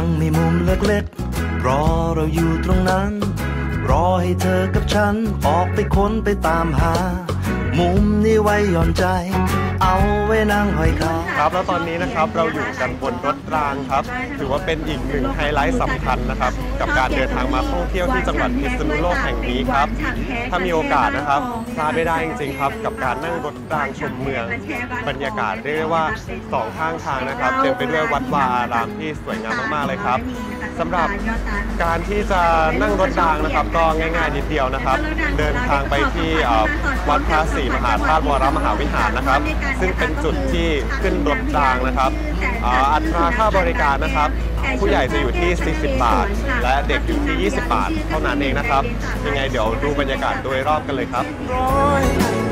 ยังมีมุมเล็กๆ รอเราอยู่ตรงนั้น รอให้เธอกับฉันออกไปค้นไปตามหา มุมนี้ไว้ย่อนใจ เอาไว้นั่งห้อยขาครับแล้วตอนนี้นะครับเราอยู่กันบนรถรางครับ ถือว่าเป็นอีกหนึ่งไฮไลท์สำคัญนะครับ กับการเดินทางมาท่องเที่ยวที่จังหวัดพิษณุโลกแห่งนี้ครับ ถ้ามีโอกาสนะครับพลาดไม่ได้จริงๆครับ กับการนั่งรถรางชมเมือง บรรยากาศเรียกได้ว่าสองข้างทางนะครับ เต็มไปด้วยวัดวาอารามที่สวยงามมากๆเลยครับ สำหรับการที่จะนั่งรถรางนะครับ ก็ง่ายๆนิดเดียวนะครับ เดินทางไปที่เอ่อวัดพระศรีมหาธาตุวรมหาวิหารนะครับ ซึ่งเป็นจุดที่ขึ้นรถรางนะครับอ่าอัตราค่าบริการนะครับ ผู้ใหญ่จะอยู่ที่ 40 บาท และเด็กอยู่ที่ 20 บาท เท่านั้นเองนะครับ ยังไงเดี๋ยวดูบรรยากาศโดยรอบกันเลยครับร้อย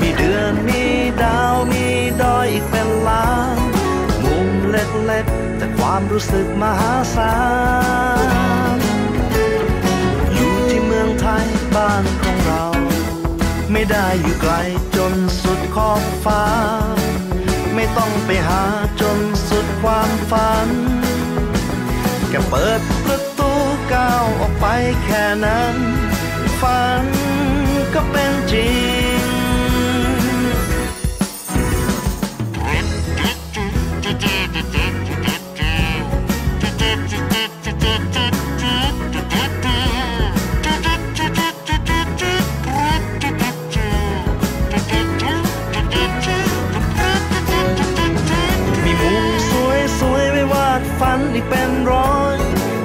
มีเดือนมีดาวมีดอยอีกเป็นล้านมุมเล็กๆแต่ความรู้สึกมหาศาล ไม่ได้อยู่ไกลจนสุดขอบฟ้า ไม่ต้องไปหาจนสุดความฝันแค่เปิดประตูก้าวออกไปแค่นั้น อีกเป็นร้อย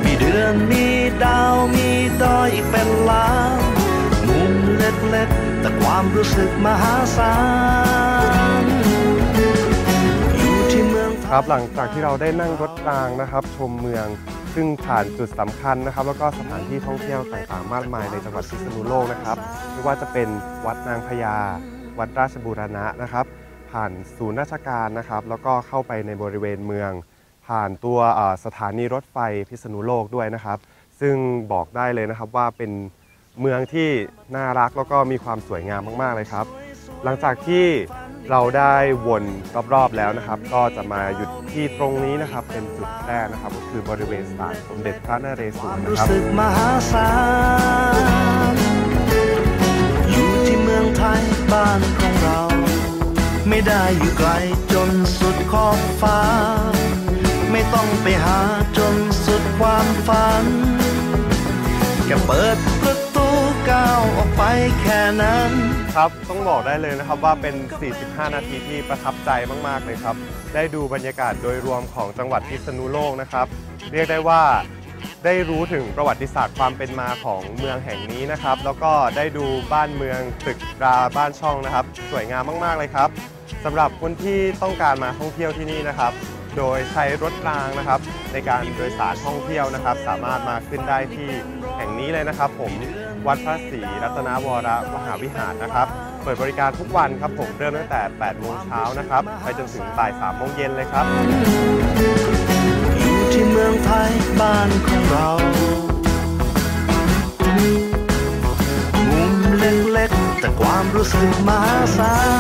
มีเดือนมีดาวมีดอยอีกเป็นล้านมุมเล็กๆ แต่ความรู้สึกมหาศาลอยู่ที่เมืองครับหลังจากที่เราได้นั่งรถรางนะครับ ชมเมืองซึ่งผ่านจุดสำคัญนะครับ แล้วก็สถานที่ท่องเที่ยวต่างๆมากมายในจังหวัดพิษณุโลกนะครับไม่ว่าจะเป็นวัดนางพญาวัดราชบูรณะนะครับ ผ่านศูนย์ราชการนะครับ แล้วก็เข้าไปในบริเวณเมือง ผ่านตัวสถานีรถไฟพิษณุโลกด้วยนะครับ ซึ่งบอกได้เลยนะครับว่าเป็นเมืองที่น่ารักแล้วก็มีความสวยงามมากๆเลยครับ หลังจากที่เราได้วนรอบๆแล้วนะครับ ก็จะมาหยุดที่ตรงนี้นะครับ เป็นจุดแรกนะครับ ก็คือบริเวณศาลสมเด็จพระนเรศวรนะครับมหาศาลอยู่ที่เมืองไทยบ้านของเรา ไม่ได้อยู่ไกลจนสุดขอบฟ้า ไม่ต้องไปหาจนสุดความฝัน แค่เปิดประตูก้าวออกไปแค่นั้น ครับต้องบอกได้เลยนะครับว่าเป็น 45 นาทีที่ประทับใจมาก ๆ เลยครับ ได้ดูบรรยากาศโดยรวมของจังหวัดพิษณุโลกนะครับ เรียกได้ว่าได้รู้ถึงประวัติศาสตร์ความเป็นมาของเมืองแห่งนี้นะครับ แล้วก็ได้ดูบ้านเมืองตึกราบ้านช่องนะครับ สวยงามมาก ๆ เลยครับสำหรับคนที่ต้องการมาท่องเที่ยวที่นี่นะครับ โดยใช้รถรางนะครับ ในการโดยสารท่องเที่ยวนะครับ สามารถมาขึ้นได้ที่แห่งนี้เลยนะครับ ผมวัดพระศรีรัตนวรมหาวิหารนะครับ เปิดบริการทุกวันครับผมเริ่มตั้งแต่ 8 โมงเช้านะครับ ไปจนถึงบ่าย 3 โมงเย็นเลยครับอยู่ที่เมืองไทยบ้านของเรามุมเล็กๆ แต่ความรู้สึกมหาศาล